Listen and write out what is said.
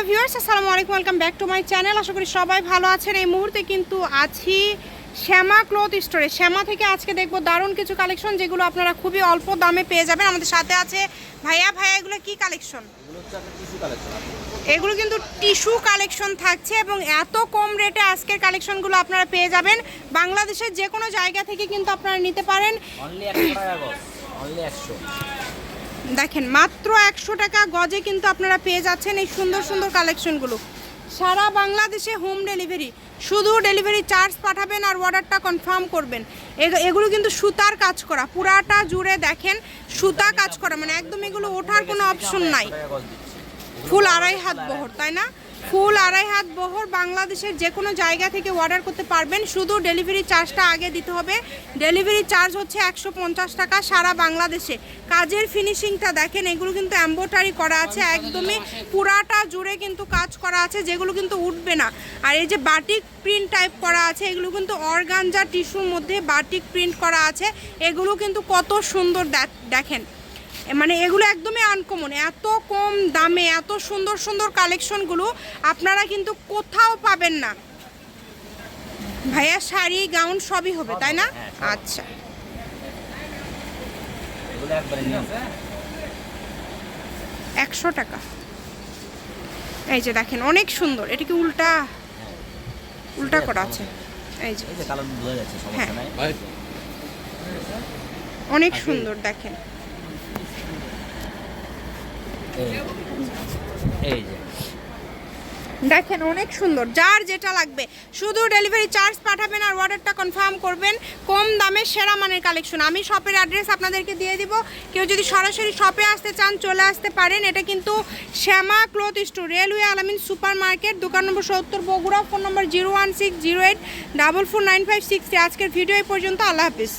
Hello viewers, আসসালামু আলাইকুম, welcome back to my channel. আশা করি সবাই ভালো আছেন। এই মুহূর্তে কিন্তু আছি শ্যামা ক্লথ স্টোরে। শ্যামা থেকে আজকে দেখব দারুণ কিছু কালেকশন যেগুলো আপনারা খুবই অল্প দামে পেয়ে যাবেন। আমাদের সাথে আছে ভাইয়া। ভাইয়া, এগুলো কি কালেকশন? এগুলো কিন্তু টিস্যু কালেকশন থাকছে এবং এত কম রেটে আজকের কালেকশনগুলো আপনারা পেয়ে যাবেন। বাংলাদেশের যে কোনো জায়গা থেকে কিন্তু আপনারা নিতে পারেন। দেখেন মাত্র একশো টাকা গজে কিন্তু আপনারা পেয়ে যাচ্ছেন এই সুন্দর সুন্দর কালেকশনগুলো। সারা বাংলাদেশে হোম ডেলিভারি শুধু ডেলিভারি চার্জ পাঠাবেন আর অর্ডারটা কনফার্ম করবেন। এগ- এগুলো কিন্তু সুতার কাজ করা পুরাটা জুড়ে দেখেন সুতা কাজ করা মানে একদম এগুলো ওঠার কোনো অপশন নাই। ফুল আড়াই হাত বহর তাই না? ফুল আড়াই হাত বহর বাংলাদেশের যে কোনো জায়গা থেকে অর্ডার করতে পারবেন। শুধু ডেলিভারি চার্জটা আগে দিতে হবে। ডেলিভারি চার্জ হচ্ছে একশো পঞ্চাশ টাকা সারা বাংলাদেশে। কাজের ফিনিশিংটা দেখেন, এগুলো কিন্তু এম্বোটারি করা আছে। একদমই পুরাটা জুড়ে কিন্তু কাজ করা আছে, যেগুলো কিন্তু উঠবে না। আর এই যে বাটিক প্রিন্ট টাইপ করা আছে, এগুলো কিন্তু অর্গানজা টিস্যুর মধ্যে বাটিক প্রিন্ট করা আছে। এগুলো কিন্তু কত সুন্দর দেখ- দেখেন। মানে এগুলো একদমই আনকমন এত কম দামে এত সুন্দর সুন্দর কালেকশনগুলো আপনারা কিন্তু কোথাও পাবেন না। ভাইয়া শাড়ি গাউন সবই হবে তাই না? হ্যাঁ, আচ্ছা। নিয়ে একশো টাকা। এই যে দেখেন অনেক সুন্দর। এটা কি উল্টা? উল্টা করা আছে। এই যে। হ্যাঁ। অনেক সুন্দর দেখেন। দেখেন, অনেক সুন্দর। যার যেটা লাগবে। শুধু ডেলিভারি চার্জ পাঠাবেন আর অর্ডারটা কনফার্ম করবেন। কম দামে সেরা মানের কালেকশন আমি শপের অ্যাড্রেস আপনাদেরকে দিয়ে দিব। কেউ যদি সরাসরি শপে আসতে চান, চলে আসতে পারেন। এটা কিন্তু Shyama cloth store, railway Alamin super market দোকান নম্বর সত্তর, Bogura, phone number zero one six zero eight double four nine five six আজকের ভিডিও এই পর্যন্ত। আল্লাহ হাফিজ।